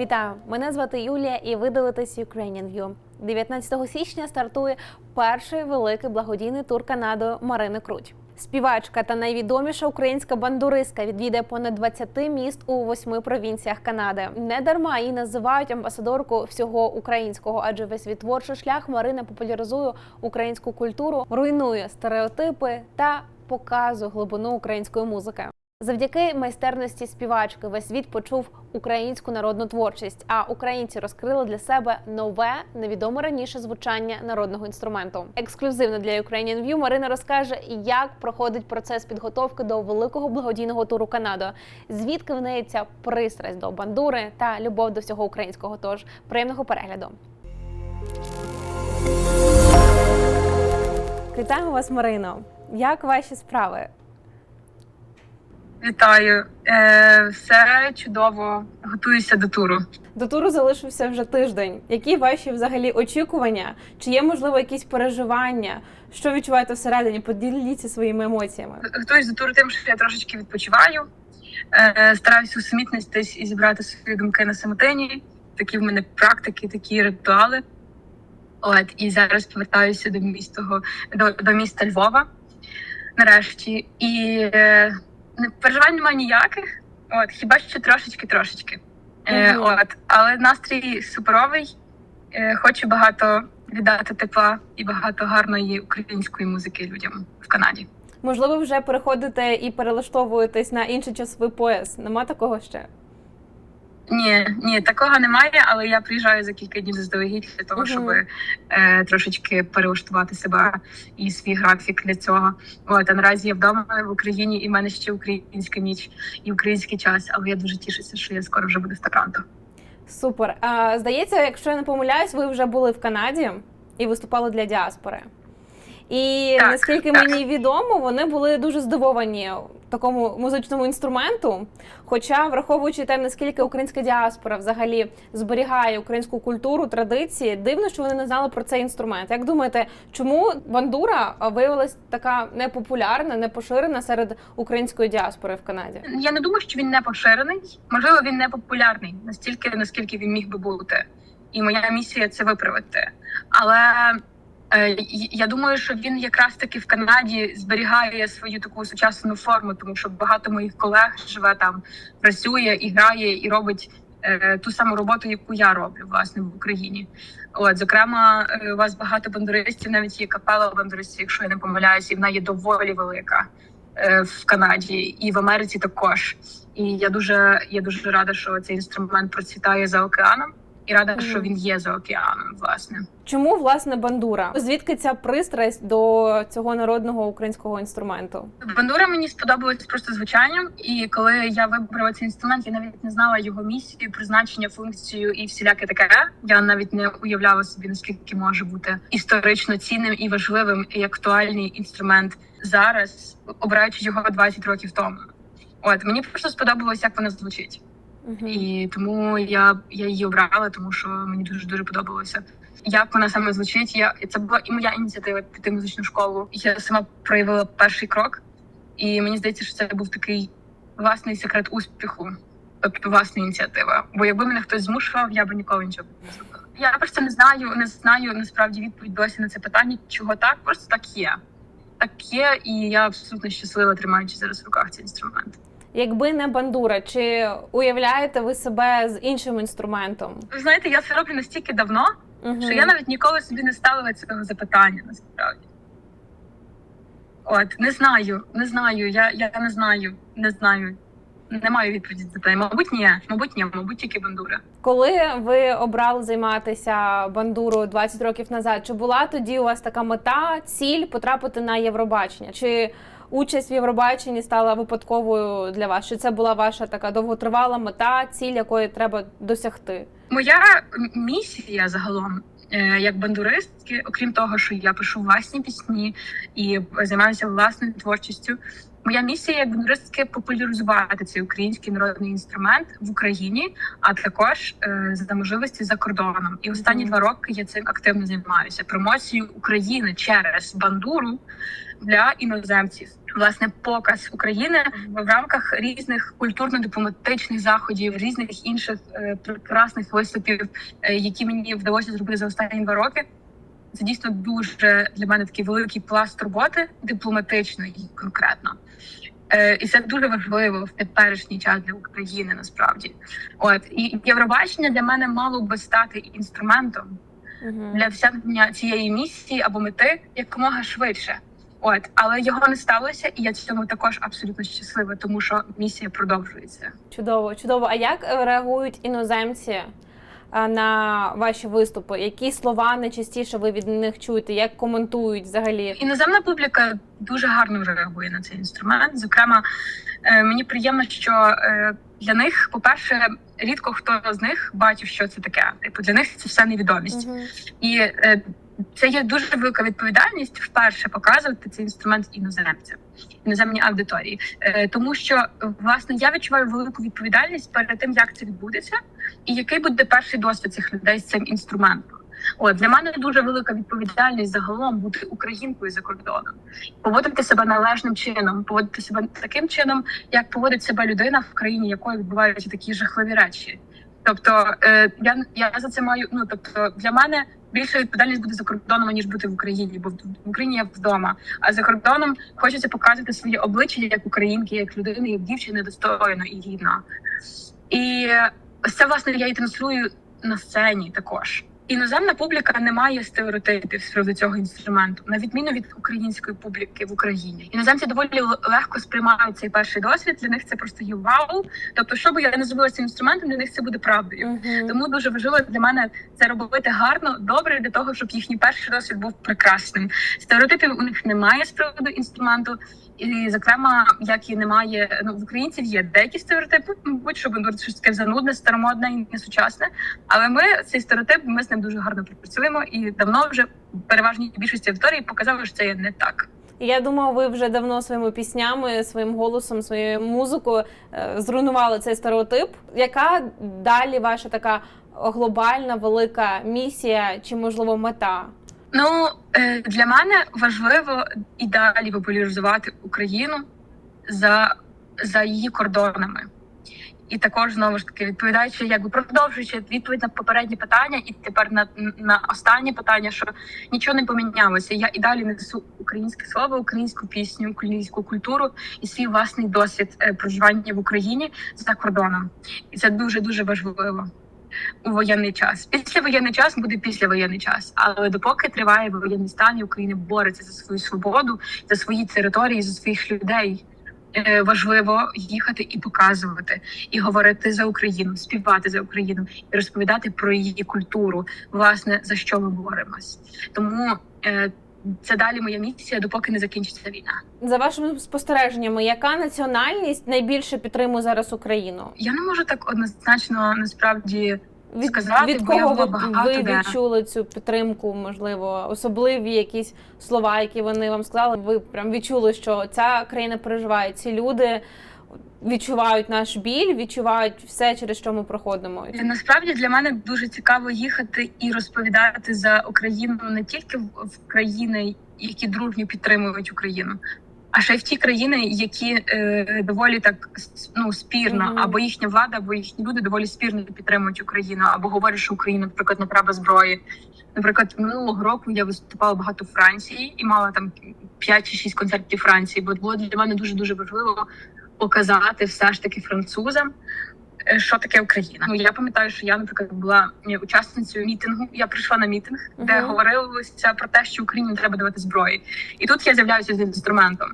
Вітаю! Мене звати Юлія, і ви дивитесь Ukrainian View. 19 січня стартує перший великий благодійний тур Канадою Марини Круть. Співачка та найвідоміша українська бандуристка відвідає понад 20 міст у восьми провінціях Канади. Не дарма її називають амбасадоркою всього українського, адже весь свій творчий шлях Марина популяризує українську культуру, руйнує стереотипи та показує глибину української музики. Завдяки майстерності співачки весь світ почув українську народну творчість, а українці розкрили для себе нове, невідоме раніше звучання народного інструменту. Ексклюзивно для Ukrainian View Марина розкаже, як проходить процес підготовки до великого благодійного туру Канаду, звідки в неї ця пристрасть до бандури та любов до всього українського. Тож приємного перегляду. Вітаємо вас, Марино. Як ваші справи? Вітаю, е, все чудово. Готуюся до туру. До туру залишився вже тиждень. Які ваші взагалі очікування? Чи є можливо якісь переживання? Що відчуваєте всередині? Поділіться своїми емоціями. Готуюсь до туру тим, що я трошечки відпочиваю. Е, стараюся усамітнитись і зібрати свої думки на самотині. Такі в мене практики, такі ритуали. От і зараз повертаюся до міста до, до міста Львова. Нарешті. І е, не- переживань немає ніяких. От, хіба що трошечки-трошечки. Е, от, але настрій суперовий. Е, хочу багато віддати тепла і багато гарної української музики людям в Канаді. Можливо, вже переходите і перелаштовуєтесь на інший часовий пояс. Нема такого ще? Ні, ні, такого немає, але я приїжджаю за кілька днів заздалегідь для того, щоб е, трошечки перелаштувати себе і свій графік для цього. От а наразі я вдома в Україні, і в мене ще українська ніч і український час. Але я дуже тішуся, що я скоро вже буду в Торонто. Супер. А, здається, якщо я не помиляюсь, ви вже були в Канаді і виступали для діаспори. І Так, наскільки так. мені відомо, вони були дуже здивовані такому музичному інструменту. Хоча, враховуючи те, наскільки українська діаспора взагалі зберігає українську культуру, традиції, дивно, що вони не знали про цей інструмент. Як думаєте, чому бандура виявилась така непопулярна, непоширена серед української діаспори в Канаді? Я не думаю, що він не поширений. Можливо, він не популярний настільки, наскільки він міг би бути. І моя місія це виправити. Але я думаю, що він якраз таки в Канаді зберігає свою таку сучасну форму, тому що багато моїх колег живе там, працює і грає, і робить е, ту саму роботу, яку я роблю власне в Україні. От, зокрема, е, у вас багато бандуристів, навіть є капела бандуристів, якщо я не помиляюся, і вона є доволі велика е, в Канаді і в Америці також. І я дуже я дуже рада, що цей інструмент процвітає за океаном, і рада, Мгм. що він є за океаном. Власне, Чому власне бандура? Звідки ця пристрасть до цього народного українського інструменту? бандура мені сподобалась просто звучанням. І коли я вибрала цей інструмент, я навіть не знала його місію, призначення, функцію і всіляке таке. Я навіть не уявляла собі наскільки може бути історично цінним і важливим і актуальний інструмент зараз, обираючи його 20 років тому. От мені просто сподобалось, як вона звучить. Мгм. І тому я, я її обрала, тому що мені дуже дуже подобалося. Як вона саме звучить? Я це була і моя ініціатива піти в музичну школу. Я сама проявила перший крок, і мені здається, що це був такий власний секрет успіху, тобто власна ініціатива. Бо якби мене хтось змушував, я би ніколи нічого не зробила. Я просто не знаю, не знаю насправді відповідь досі на це питання, чого так, просто так є. Так є, і я абсолютно щаслива, тримаючи зараз в руках цей інструмент. Якби не бандура, чи уявляєте ви себе з іншим інструментом? Ви знаєте, я це роблю настільки давно. Мгм. що я навіть ніколи собі не ставила цього запитання насправді. От, не знаю, не знаю, я, я не знаю, не знаю. Не маю відповіді на це. Мабуть, ні, мабуть, ні, мабуть, тільки бандура. Коли ви обрали займатися бандурою 20 років назад, чи була тоді у вас така мета, ціль потрапити на Євробачення? Чи участь в Євробаченні стала випадковою для вас? Чи це була ваша така довготривала мета, ціль, якої треба досягти? Моя місія загалом, е, як бандуристки, окрім того, що я пишу власні пісні і займаюся власною творчістю. Моя місія як бандуристки популяризувати цей український народний інструмент в Україні, а також е, за можливості за кордоном. І останні Мгм. два роки я цим активно займаюся промоцією України через бандуру для іноземців. Власне, показ України в рамках різних культурно-дипломатичних заходів, різних інших е, прекрасних виступів, е, які мені вдалося зробити за останні два роки. Це дійсно дуже для мене такий великий пласт роботи дипломатичної конкретно. Е, і це дуже важливо в теперішній час для України насправді. От і Євробачення для мене мало би стати інструментом Мгм. для досягнення цієї місії або мети якомога швидше. От, але його не сталося, і я цьому також абсолютно щаслива, тому що місія продовжується. Чудово, чудово. А як реагують іноземці на ваші виступи? Які слова найчастіше ви від них чуєте? Як коментують взагалі? Іноземна публіка дуже гарно реагує на цей інструмент. Зокрема, е, мені приємно, що е, для них, по-перше, рідко хто з них бачив, що це таке. Типу для них це все невідомість. Мгм. І е, це є дуже велика відповідальність вперше показувати цей інструмент іноземцям, іноземній аудиторії. Е, тому що е, власне я відчуваю велику відповідальність перед тим, як це відбудеться, і який буде перший досвід цих людей з цим інструментом. От для мене дуже велика відповідальність загалом бути українкою за кордоном, поводити себе належним чином, поводити себе таким чином, як поводить себе людина в країні, якої відбуваються такі жахливі речі. Тобто е, я, я за це маю. Ну тобто, для мене більша відповідальність буде за кордоном ніж бути в Україні, бо в Україні я вдома. А за кордоном хочеться показувати своє обличчя як українки, як людини, як дівчини достойно і гідно. І ось це власне я і транслюю на сцені також. Іноземна публіка не має стереотипів з приводу цього інструменту, на відміну від української публіки в Україні. Іноземці доволі легко сприймають цей перший досвід. Для них це просто є вау. Тобто, що би я не зробила цим інструментом, для них це буде правдою. Мгм. Тому дуже важливо для мене це робити гарно, добре для того, щоб їхній перший досвід був прекрасним. Стереотипів у них немає з приводу інструменту. І зокрема, як і немає ну в українців є деякі стереотипи, мабуть, що щось таке занудне, старомодне і несучасне. Але ми цей стереотип ми з ним дуже гарно працюємо і давно вже переважній більшості аудиторії показали, що це є не так. Я думаю, ви вже давно своїми піснями, своїм голосом, своєю музикою е, зруйнували цей стереотип. Яка далі ваша така глобальна велика місія чи можливо мета? Ну е, для мене важливо і далі популяризувати Україну за, за її кордонами. І також знову ж таки відповідаючи, якби продовжуючи відповідь на попереднє питання, і тепер на, на останнє питання, що нічого не помінялося. Я і далі несу українське слово, українську пісню, українську культуру і свій власний досвід е, проживання в Україні за кордоном, і це дуже дуже важливо у воєнний час. Після воєнний час буде післявоєнний час, але допоки триває воєнний стан, і Україна бореться за свою свободу, за свої території, за своїх людей. е, Важливо їхати і показувати, і говорити за Україну, співати за Україну і розповідати про її культуру, власне за що ми боремось. Тому е, це далі моя місія, допоки не закінчиться війна. За вашими спостереженнями, яка національність найбільше підтримує зараз Україну? Я не можу так однозначно насправді Від, Сказати, від бо я кого була ви, ви відчули цю підтримку? Можливо, особливі якісь слова, які вони вам сказали. Ви прям відчули, що ця країна переживає. Ці люди відчувають наш біль, відчувають все, через що ми проходимо. Насправді для мене дуже цікаво їхати і розповідати за Україну не тільки в країни, які дружньо підтримують Україну, а ще й в ті країни, які е, доволі так ну спірно, Мгм. або їхня влада, або їхні люди доволі спірно підтримують Україну, або говорять, що Україні, наприклад, не треба зброї. Наприклад, минулого року я виступала багато в Франції і мала там 5 чи 6 концертів Франції, бо було для мене дуже дуже важливо показати все ж таки французам, е, що таке Україна. Ну я пам'ятаю, що я, наприклад, була е, учасницею мітингу. Я прийшла на мітинг, де Мгм. говорилося про те, що Україні треба давати зброї. І тут я з'являюся з інструментом.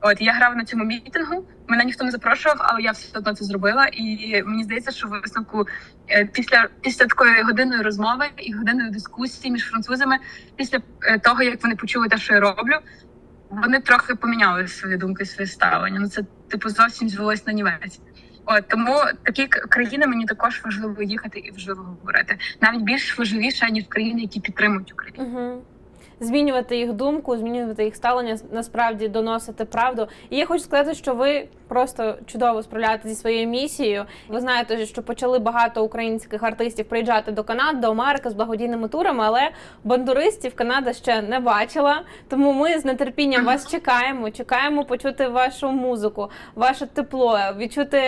От я грала на цьому мітингу. Мене ніхто не запрошував, але я все одно це зробила. І мені здається, що в висновку е, після після такої годинної розмови і годинної дискусії між французами, після того як вони почули те, що я роблю, вони трохи поміняли свої думки, своє ставлення. Ну це типу зовсім звелось на німець. От тому такі країни мені також важливо їхати і важливо говорити. Навіть більш важливіше ніж країни, які підтримують Україну. Угу. змінювати їх думку, змінювати їх ставлення, насправді доносити правду. І я хочу сказати, що ви просто чудово справляєтеся зі своєю місією. Ви знаєте, що почали багато українських артистів приїжджати до Канади, до Америки з благодійними турами, але бандуристів Канада ще не бачила. Тому ми з нетерпінням вас чекаємо. Чекаємо почути вашу музику, ваше тепло, відчути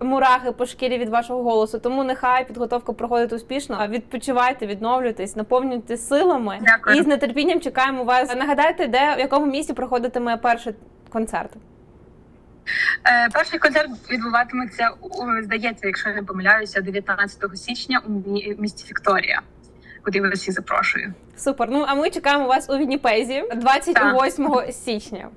мурахи по шкірі від вашого голосу. Тому нехай підготовка проходить успішно. А відпочивайте, відновлюйтесь, наповнюйте силами Дякую. і з нетерпінням чекаємо вас. Нагадайте, де в якому місці проходитиме перший концерт. Е, перший концерт відбуватиметься здається, якщо я не помиляюся, 19 січня у місті Вікторія, куди я всіх запрошую. Супер. Ну а ми чекаємо вас у Вінніпезі 28 січня.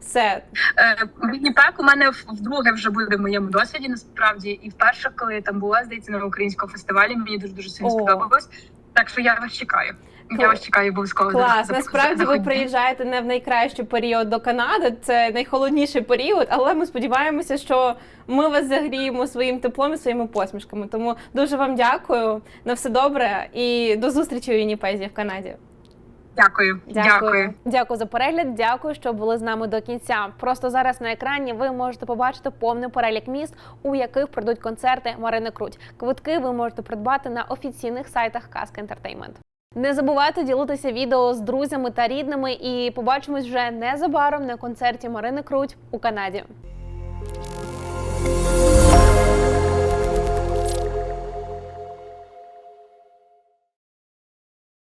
Все, Е, Вінніпек у мене вдруге вже буде в моєму досвіді. Насправді, і вперше, коли я там була, здається, на українському фестивалі, мені дуже дуже сильно сподобалось. Так що я вас чекаю. Я вас чекаю обов'язково. клас. Насправді ви приїжджаєте не в найкращий період до Канади. Це найхолодніший період, але ми сподіваємося, що ми вас загріємо своїм теплом і своїми посмішками. Тому дуже вам дякую. На все добре і до зустрічі у Вінніпезі в Канаді. Дякую. Дякую. Дякую за перегляд. Дякую, що були з нами до кінця. Просто зараз на екрані ви можете побачити повний перелік міст, у яких пройдуть концерти Марини Круть. Квитки ви можете придбати на офіційних сайтах Казка Ентертеймент. Не забувайте ділитися відео з друзями та рідними, і побачимось вже незабаром на концерті Марини Круть у Канаді.